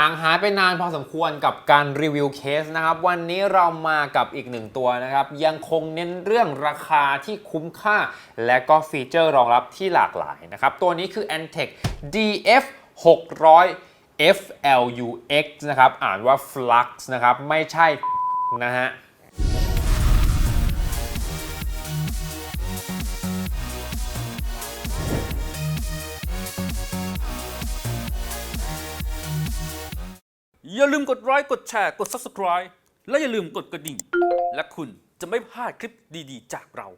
ห่างหายไปนานพอสมควรกับการรีวิวเคสนะครับ วันนี้เรามากับอีกหนึ่งตัวนะครับ ยังคงเน้นเรื่องราคาที่คุ้มค่า และก็ฟีเจอร์รองรับที่หลากหลายนะครับ ตัวนี้คือ Antec DF 600 FLUX นะครับ อ่านว่า Flux นะครับ ไม่ใช่นะฮะ อย่าลืมกดไลค์กดแชร์กด Subscribe และอย่าลืมกดกระดิ่ง และคุณจะไม่พลาดคลิปดีๆ จากเรา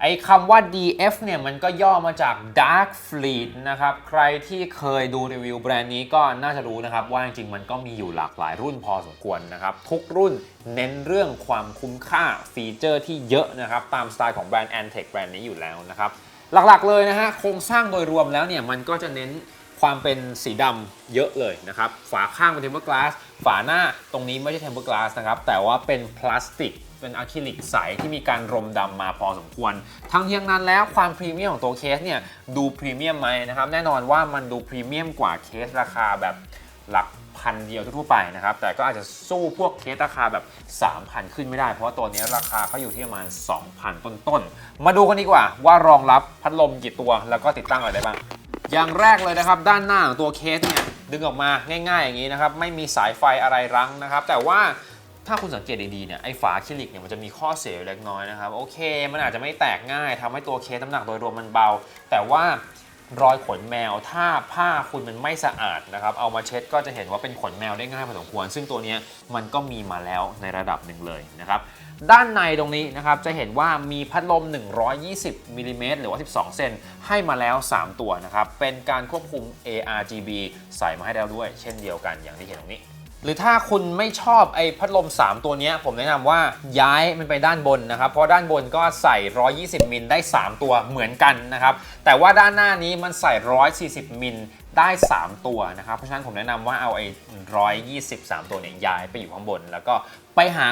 ไอ้คำว่า DF เนี่ยมันก็ย่อมาจาก Dark Fleet นะครับ ใครที่เคยดูรีวิวแบรนด์นี้ก็น่าจะรู้นะครับ ว่าจริงๆ มันก็มีอยู่หลากหลายรุ่นพอสมควรนะครับ ทุกรุ่นเน้นเรื่องความคุ้มค่าฟีเจอร์ที่เยอะนะครับ ตามสไตล์ของแบรนด์ Antec แบรนด์นี้อยู่แล้วนะครับ หลักๆเลยนะฮะโครงสร้างโดยรวมแล้วเนี่ยมันก็จะเน้น ความเป็นสีดำเยอะเลยนะครับ ฝาข้างเป็นเทมเปอร์กลาสฝาหน้าตรงนี้ไม่ใช่เทมเปอร์กลาสนะครับ แต่ว่าเป็นพลาสติกเป็นอะคริลิกใสที่มีการรมดำมาพอสมควร ทั้งนี้ทั้งนั้นแล้วความพรีเมียมของตัวเคสเนี่ยดูพรีเมียมไหมนะครับ แน่นอนว่ามันดูพรีเมียมกว่าเคสราคาแบบหลักพันเดียวทั่วไปนะครับ แต่ก็อาจจะสู้พวกเคสราคาแบบ 3,000 ขึ้นไม่ได้ เพราะว่าตัวนี้ราคาเขาอยู่ที่ประมาณ 2,000 ต้นๆ มาดูกันดีกว่าว่ารองรับพัดลมกี่ตัวแล้วก็ติดตั้งอะไรได้บ้าง อย่างแรกเลยนะครับ ด้านหน้าของตัวเคสเนี่ยดึงออกมาง่ายๆอย่างนี้นะครับ ไม่มีสายไฟอะไรรั้งนะครับ แต่ว่าถ้าคุณสังเกตดีๆเนี่ยไอ้ฝาคริลิกเนี่ยมันจะมีข้อเสียเล็กน้อยนะครับ โอเค มันอาจจะไม่แตกง่ายทำให้ตัวเคสน้ำหนักโดยรวมมันเบา แต่ว่ารอยขนแมวถ้าผ้าคุณมันไม่สะอาดนะครับ เอามาเช็ดก็จะเห็นว่าเป็นขนแมวได้ง่ายพอสมควร ซึ่งตัวนี้มันก็มีมาแล้วในระดับหนึ่งเลยนะครับ ด้านในตรงนี้นะครับจะเห็นว่ามีพัดลม 120มิลลิเมตรหรือว่า 12 เซนให้มาแล้ว 3 ตัวนะครับ เป็นการควบคุม ARGB ใส่มาให้แล้วด้วย เช่นเดียวกันอย่างที่เห็นตรงนี้ หรือถ้าคุณไม่ชอบไอ้พัดลม 3 ตัวนี้ ผมแนะนำว่าย้ายมันไปด้านบนนะครับ เพราะด้านบนก็ใส่ 120 มิลได้ 3 ตัวเหมือนกันนะครับ แต่ว่าด้านหน้านี้มันใส่ 140 มิลได้ 3 ตัวนะครับ เพราะฉะนั้นผมแนะนำว่าเอาไอ้123ตัวเนี่ยย้ายไปอยู่ข้างบน แล้วก็ไปหา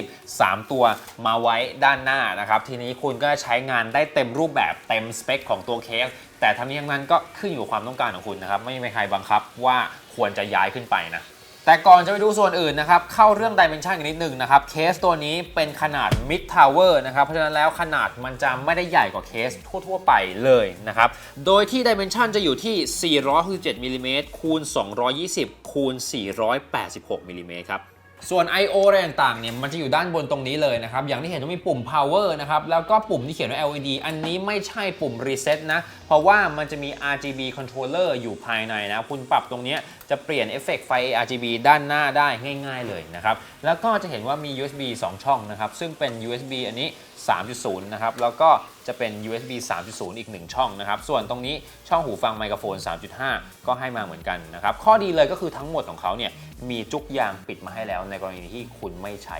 143ตัวมาไว้ด้านหน้านะครับ ทีนี้คุณก็ใช้งานได้เต็มรูปแบบเต็มสเปคของตัวเคสแต่ทั้งนี้ทั้งนั้นก็ขึ้นอยู่กับความต้องการของคุณนะครับ ไม่มีใครบังคับว่าควรจะย้ายขึ้นไปนะ แต่ก่อนจะไปดูส่วนอื่นนะครับ เข้าเรื่องดิเมนชันกันนิดหนึ่งนะครับ เคสตัวนี้เป็นขนาด Mid Tower นะครับ เพราะฉะนั้นแล้วขนาดมันจะไม่ได้ใหญ่กว่าเคสทั่ว ๆ ไปเลยนะครับ โดยที่ดิเมนชันจะอยู่ที่ 467มิลลิเมตรคูณ 220 คูณ 486มิลลิเมตรครับ ส่วน I/O อะไรต่างๆเนี่ยมันจะอยู่ด้านบนตรงนี้เลยนะครับ อย่างที่เห็นว่ามีปุ่ม power นะครับ แล้วก็ปุ่มที่เขียนว่า LED อันนี้ไม่ใช่ปุ่ม reset นะ เพราะว่ามันจะมี RGB controller อยู่ภายในนะ คุณปรับตรงนี้จะเปลี่ยนเอฟเฟกต์ไฟ RGB ด้านหน้าได้ง่าย ๆเลยนะครับ แล้วก็จะเห็นว่ามี USB 2 ช่องนะครับ ซึ่งเป็น USB อันนี้ 3.0 นะครับ แล้วก็จะเป็น USB 3.0 อีก 1 ช่องนะครับ ส่วนตรงนี้ช่องหูฟังไมโครโฟน 3.5 ก็ให้มาเหมือนกันนะครับ ข้อดีเลยก็คือทั้งหมดของเขาเนี่ยมีจุกยางปิดมาให้แล้วในกรณีที่คุณไม่ใช้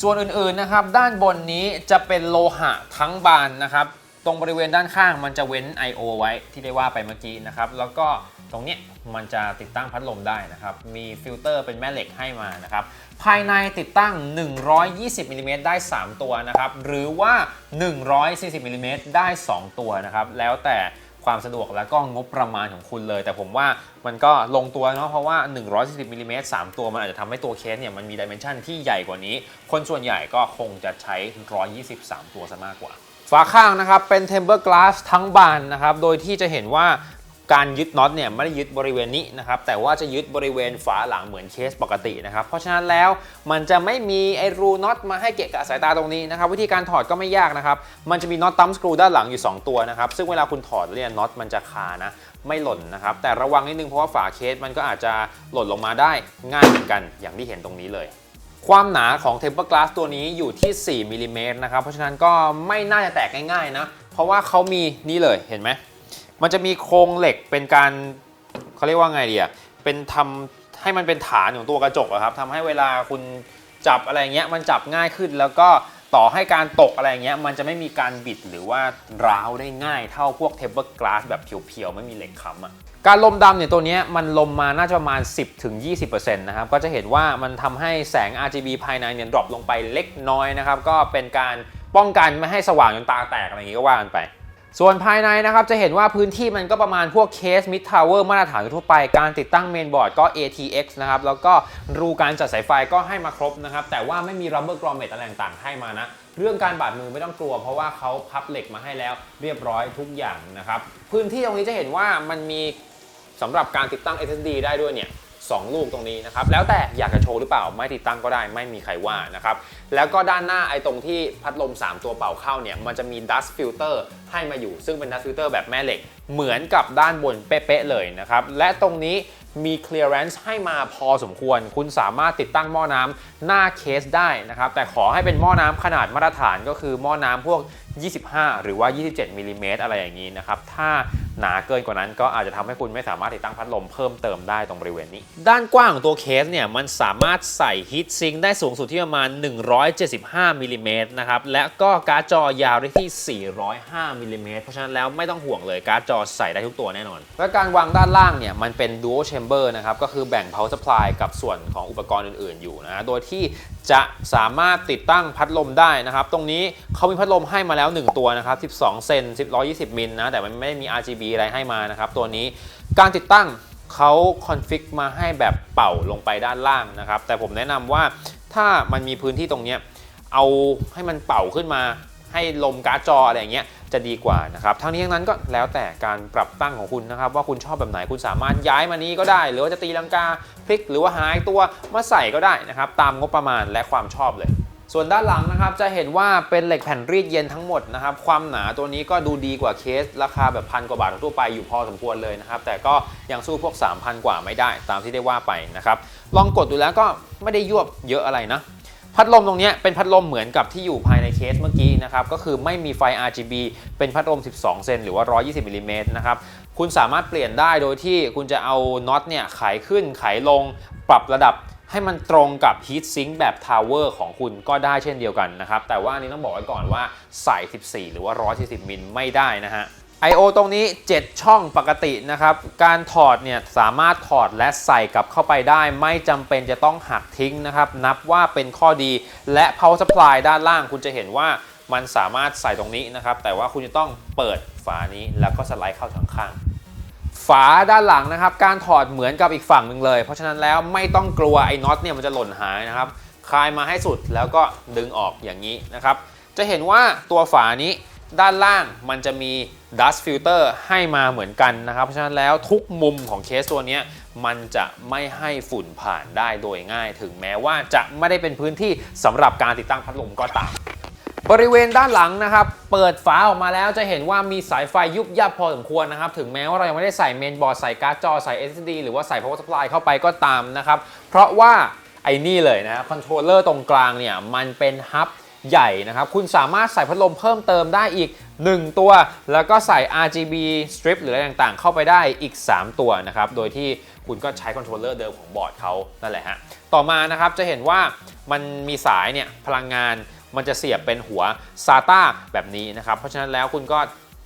ส่วนอื่นๆนะครับ ด้านบนนี้จะเป็นโลหะทั้งบานนะครับ ตรงบริเวณด้านข้างมันจะเว้น I/O ไว้ที่ได้ว่าไปเมื่อกี้นะครับ แล้วก็ตรงเนี้ยมันจะติดตั้งพัดลมได้นะครับ มีฟิลเตอร์เป็นแม่เหล็กให้มานะครับ ภายในติดตั้ง 120มิลลิเมตรได้ 3 ตัวนะครับ หรือว่า 140มิลลิเมตรได้ 2 ตัวนะครับ แล้วแต่ความสะดวกแล้วก็งบประมาณของคุณเลย แต่ผมว่ามันก็ลงตัวเนาะเพราะว่า 140มิลลิเมตร3ตัวมันอาจจะทำให้ตัวเคสเนี่ยมันมีดิเมนชันที่ใหญ่กว่านี้ คนส่วนใหญ่ก็คงจะใช้ 123 ตัวซะมากกว่า ฝาข้างนะครับเป็น Temper Glass ทั้งบานนะครับ โดยที่จะเห็นว่าการยึดน็อตเนี่ยไม่ได้ยึดบริเวณนี้นะครับ แต่ว่าจะยึดบริเวณฝาหลังเหมือนเคสปกตินะครับ เพราะฉะนั้นแล้วมันจะไม่มีไอรูน็อตมาให้เกะกะสายตาตรงนี้นะครับ วิธีการถอดก็ไม่ยากนะครับ มันจะมีน็อตตั้มสกรูด้านหลังอยู่ 2 ตัวนะครับ ซึ่งเวลาคุณถอดเนี่ยน็อตมันจะคานะ ไม่หล่นนะครับ แต่ระวังนิดนึงเพราะว่าฝาเคสมันก็อาจจะหล่นลงมาได้ง่ายเหมือนกันอย่างที่เห็นตรงนี้เลย ความหนาของ Temper Glass ตัวนี้อยู่ที่ 4มิลลิเมตรนะครับ เพราะฉะนั้นก็ไม่น่าจะแตกง่ายๆนะ เพราะว่าเขามีนี่เลยเห็นไหม มันจะมีโครงเหล็กเป็นการเขาเรียกว่าไงดีอะเป็นทำให้มันเป็นฐานของตัวกระจกอะครับทำให้เวลาคุณจับอะไรเงี้ยมันจับง่ายขึ้นแล้วก็ต่อให้การตกอะไรเงี้ยมันจะไม่มีการบิดหรือว่าร้าวได้ง่ายเท่าพวก Temper Glass แบบเพียวๆ ไม่มีเหล็กค้ำอะ การลมดำเนี่ยตัวนี้มันลมมาน่าจะประมาณ 10-20%นะครับก็จะเห็นว่ามันทำให้แสง RGB ภายในเนี่ยดรอปลงไปเล็กน้อยนะครับก็เป็นการป้องกันไม่ให้สว่างจนตาแตกอะไรอย่างงี้ก็ว่ากันไป ส่วนภายในนะครับจะเห็นว่าพื้นที่มันก็ประมาณพวกเคสมิดทาวเวอร์มาตรฐานทั่วไป การติดตั้งเมนบอร์ดก็ ATX นะครับแล้วก็รูการจัดสายไฟก็ให้มาครบนะครับแต่ว่าไม่มี rubber grommet อะไรต่างๆให้มานะเรื่องการบาดมือไม่ต้องกลัว เพราะว่าเขาพับเหล็กมาให้แล้วเรียบร้อยทุกอย่างนะครับพื้นที่ตรงนี้จะเห็นว่ามันมี สำหรับการติดตั้ง SSD ได้ด้วยเนี่ยสองลูกตรงนี้นะครับแล้วแต่อยากจะโชว์หรือเปล่าไม่ติดตั้งก็ได้ไม่มีใครว่านะครับแล้วก็ด้านหน้าไอ้ตรงที่พัดลม 3 ตัวเป่าเข้าเนี่ยมันจะมี dust filter ให้มาอยู่ ซึ่งเป็น dust filter แบบแม่เหล็ก เหมือนกับด้านบนเป๊ะๆเลยนะครับและตรงนี้มี clearance ให้มาพอสมควร คุณสามารถติดตั้งหม้อน้ำหน้าเคสได้นะครับแต่ขอให้เป็นหม้อน้ำขนาดมาตรฐานก็คือหม้อน้ำพวก25 หรือว่า 27มิลลิเมตรอะไรอย่างนี้นะครับ ถ้าหนาเกินกว่านั้นก็อาจจะทำให้คุณไม่สามารถติดตั้งพัดลมเพิ่มเติมได้ตรงบริเวณนี้ ด้านกว้างของตัวเคสเนี่ย มันสามารถใส่ฮีทซิงได้สูงสุดที่ประมาณ 175มิลลิเมตรนะครับ และก็การ์ดจอยาวได้ที่ 405มิลลิเมตรเพราะฉะนั้นแล้วไม่ต้องห่วงเลยการ์ดจอใส่ได้ทุกตัวแน่นอน และการวางด้านล่างเนี่ย มันเป็น dual chamber นะครับ ก็คือแบ่ง power supply กับส่วนของอุปกรณ์อื่นๆอยู่นะ โดยที่จะสามารถติดตั้งพัดลมได้นะครับ ตรงนี้เขามีพัดลมให้มาแล้ว 1 ตัวนะครับ 12 เซน120 มิลนะ แต่มันไม่ได้มี RGB อะไรให้มานะครับ ตัวนี้การติดตั้งเขาคอนฟิกมาให้แบบเป่าลงไปด้านล่างนะครับ แต่ผมแนะนำว่าถ้ามันมีพื้นที่ตรงนี้เอาให้มันเป่าขึ้นมาให้ลมการ์ดจออะไรอย่างเงี้ยจะดีกว่านะครับทั้งนี้ทั้งนั้นก็แล้วแต่การปรับตั้งของคุณนะครับ ว่าคุณชอบแบบไหนคุณสามารถย้ายมานี้ก็ได้ หรือว่าจะตีลังกาพลิกหรือว่าหายตัวมาใส่ก็ได้นะครับ ตามงบประมาณและความชอบเลย ส่วนด้านหลังนะครับจะเห็นว่าเป็นเหล็กแผ่นรีดเย็นทั้งหมดนะครับ ความหนาตัวนี้ก็ดูดีกว่าเคส ราคาแบบพันกว่าบาททั่วไปอยู่พอสมควรเลยนะครับ แต่ก็ยังสู้พวก 3,000 กว่าไม่ได้ตามที่ได้ว่าไปนะครับ ลองกดดูแล้วก็ไม่ได้ยวบเยอะอะไรนะ พัดลมตรงนี้เป็นพัดลมเหมือนกับที่อยู่ภายในเคสเมื่อกี้นะครับ ก็คือไม่มีไฟ RGB เป็นพัดลม 12 เซนหรือว่า 120มิลลิเมตรนะครับ คุณสามารถเปลี่ยนได้โดยที่คุณจะเอาน็อตเนี่ยไขขึ้นไขลงปรับระดับ ให้มันตรงกับ Heat Sink แบบ Tower ของคุณก็ได้เช่นเดียวกันนะครับ แต่ว่านนี้ต้องบอกไว้ก่อนว่าใส่ 14 หรือว่า 140 มิลไม่ได้นะฮะ I/O ตรงนี้ 7 ช่องปกตินะครับ การถอดเนี่ยสามารถถอดและใส่กลับเข้าไปได้ ไม่จำเป็นจะต้องหักทิ้งนะครับ นับว่าเป็นข้อดีและ power supply ด้านล่างคุณจะเห็นว่ามันสามารถใส่ตรงนี้นะครับ แต่ว่าคุณจะต้องเปิดฝานี้แล้วก็สไลด์เข้าทางข้าง ฝาด้านหลังนะครับ การถอดเหมือนกับอีกฝั่งหนึ่งเลย เพราะฉะนั้นแล้วไม่ต้องกลัวไอ้น็อตเนี่ยมันจะหล่นหายนะครับ คลายมาให้สุดแล้วก็ดึงออกอย่างนี้นะครับ จะเห็นว่าตัวฝานี้ด้านล่างมันจะมี dust filter ให้มาเหมือนกันนะครับ เพราะฉะนั้นแล้วทุกมุมของเคสตัวนี้มันจะไม่ให้ฝุ่นผ่านได้โดยง่าย ถึงแม้ว่าจะไม่ได้เป็นพื้นที่สำหรับการติดตั้งพัดลมก็ตาม บริเวณด้านหลังนะครับ เปิดฝาออกมาแล้วจะเห็นว่ามีสายไฟยุบยับพอสมควรนะครับ ถึงแม้ว่าเรายังไม่ได้ใส่เมนบอร์ด ใส่การ์ดจอ ใส่ SSD หรือว่าใส่ power supply เข้าไปก็ตามนะครับ เพราะว่าไอ้นี่เลยนะคอนโทรลเลอร์ตรงกลางเนี่ย มันเป็นฮับใหญ่นะครับ คุณสามารถใส่พัดลมเพิ่มเติมได้อีก 1 ตัว แล้วก็ใส่ RGB strip หรืออะไรต่างๆ เข้าไปได้อีก 3 ตัวนะครับ โดยที่คุณก็ใช้คอนโทรลเลอร์เดิมของบอร์ดเขานั่นแหละฮะ ต่อมานะครับจะเห็นว่ามันมีสายเนี่ยพลังงาน มันจะเสียบเป็นหัว SATA แบบนี้นะครับ เพราะฉะนั้นแล้วคุณก็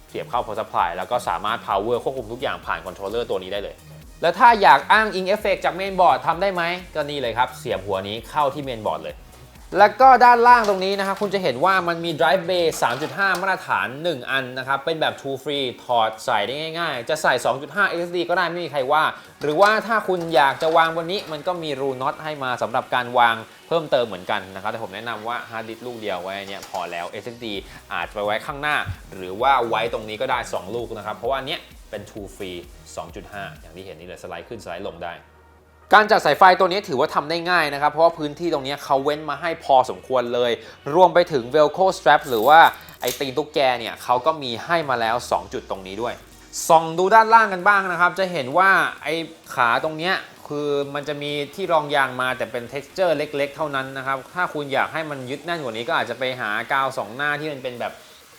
เสียบเข้า power supply แล้วก็สามารถ power ควบคุมทุกอย่างผ่านคอนโทรลเลอร์ตัวนี้ได้เลย แล้วถ้าอยากอ้างอิงเอฟเฟกจากเมนบอร์ดทำได้ไหมก็นี่เลยครับ เสียบหัวนี้เข้าที่เมนบอร์ดเลย แล้วก็ด้านล่างตรงนี้นะครับคุณจะเห็นว่ามันมี drive bay 3.5 มาตรฐาน 1 อันนะครับ เป็นแบบ two free ถอดใส่ได้ง่ายๆ จะใส่ 2.5 SSD ก็ได้ไม่มีใครว่า หรือว่าถ้าคุณอยากจะวางบนนี้ มันก็มีรูน็อตให้มาสำหรับการวางเพิ่มเติมเหมือนกันนะครับ แต่ผมแนะนำว่าฮาร์ดดิสก์ลูกเดียวไว้เนี่ยพอแล้ว SSD อาจจะไปไว้ข้างหน้า หรือว่าไว้ตรงนี้ก็ได้ 2 ลูกนะครับเพราะว่าเนี้ยเป็น two free 2.5 อย่างที่เห็นนี่เลยสไลด์ขึ้นสไลด์ลงได้ การจัดสายไฟตัวนี้ถือว่าทำได้ง่ายนะครับ เพราะว่าพื้นที่ตรงนี้เขาเว้นมาให้พอสมควรเลย รวมไปถึง Velcro strap หรือว่าไอตีนตุ๊กแกเนี่ยเขาก็มีให้มาแล้ว 2 จุดตรงนี้ด้วยส่องดูด้านล่างกันบ้างนะครับ จะเห็นว่าไอขาตรงเนี้ยคือมันจะมีที่รองยางมาแต่เป็น texture เล็ก ๆ เท่านั้นนะครับ ถ้าคุณอยากให้มันยึดแน่นกว่านี้ก็อาจจะไปหากาวสองหน้าที่มันเป็นแบบ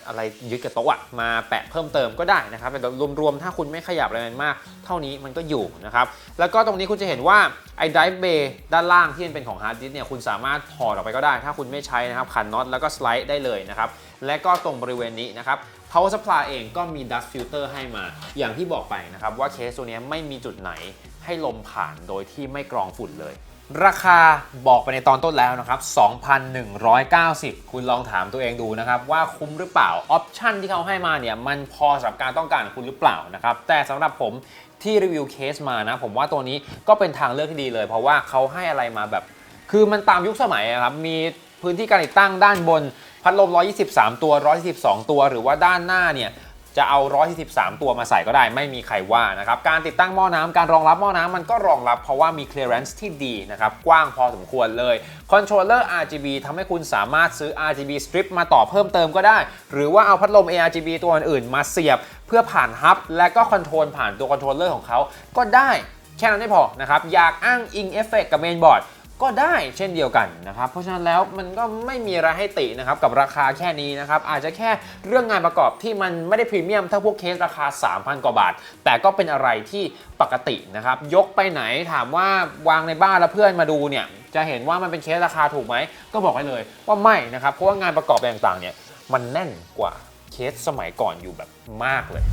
อะไรยึดกับโต๊ะมาแปะเพิ่มเติมก็ได้นะครับแต่รวมๆ ถ้าคุณไม่ขยับอะไรมันมาก เท่านี้มันก็อยู่นะครับแล้วก็ตรงนี้คุณจะเห็นว่าไอ้ drive bay ด้านล่างที่มันเป็นของ hard disk เนี่ยคุณสามารถถอดออกไปก็ได้ ถ้าคุณไม่ใช้นะครับขันน็อตแล้วก็สไลด์ได้เลยนะครับและก็ตรงบริเวณนี้นะครับ power supply เองก็มี dust filter ให้มา อย่างที่บอกไปนะครับว่าเคสตัวนี้ไม่มีจุดไหนให้ลมผ่านโดยที่ไม่กรองฝุ่นเลย ราคาบอกไปในตอนต้นแล้วนะครับ 2,190 คุณลองถามตัวเองดูนะครับ ว่าคุ้มหรือเปล่า ออปชันที่เขาให้มาเนี่ย มันพอสำหรับการต้องการของคุณหรือเปล่านะครับ แต่สำหรับผมที่รีวิวเคสมานะ ผมว่าตัวนี้ก็เป็นทางเลือกที่ดีเลย เพราะว่าเขาให้อะไรมาแบบ คือมันตามยุคสมัยอะครับ มีพื้นที่การติดตั้งด้านบน พัดลม 123 ตัว122ตัว หรือว่าด้านหน้าเนี่ย จะเอา123ตัวมาใส่ก็ได้ไม่มีใครว่านะครับ การติดตั้งหม้อน้ำการรองรับหม้อน้ำมันก็รองรับเพราะว่ามี clearance ที่ดีนะครับ กว้างพอสมควรเลย controller RGB ทำให้คุณสามารถซื้อ RGB strip มาต่อเพิ่มเติมก็ได้ หรือว่าเอาพัดลม ARGB ตัวอื่นๆมาเสียบ เพื่อผ่านฮับและก็คอนโทรลผ่านตัวคอนโทรลเลอร์ของเขาก็ได้แค่นั้นไม่พอนะครับ อยากอ้างอิงเอฟเฟกกับเมนบอร์ด ก็ได้เช่นเดียวกันนะครับ เพราะฉะนั้นแล้วมันก็ไม่มีอะไรให้ตินะครับกับราคาแค่นี้นะครับ อาจจะแค่เรื่องงานประกอบที่มันไม่ได้พรีเมียมเท่าพวกเคสราคา 3,000 กว่าบาท แต่ก็เป็นอะไรที่ปกตินะครับ ยกไปไหนถามว่าวางในบ้านแล้วเพื่อนมาดูเนี่ย จะเห็นว่ามันเป็นเคสราคาถูกไหม ก็บอกให้เลยว่าไม่นะครับ เพราะว่างานประกอบต่างๆเนี่ยมันแน่นกว่าเคสสมัยก่อนอยู่แบบมากเลย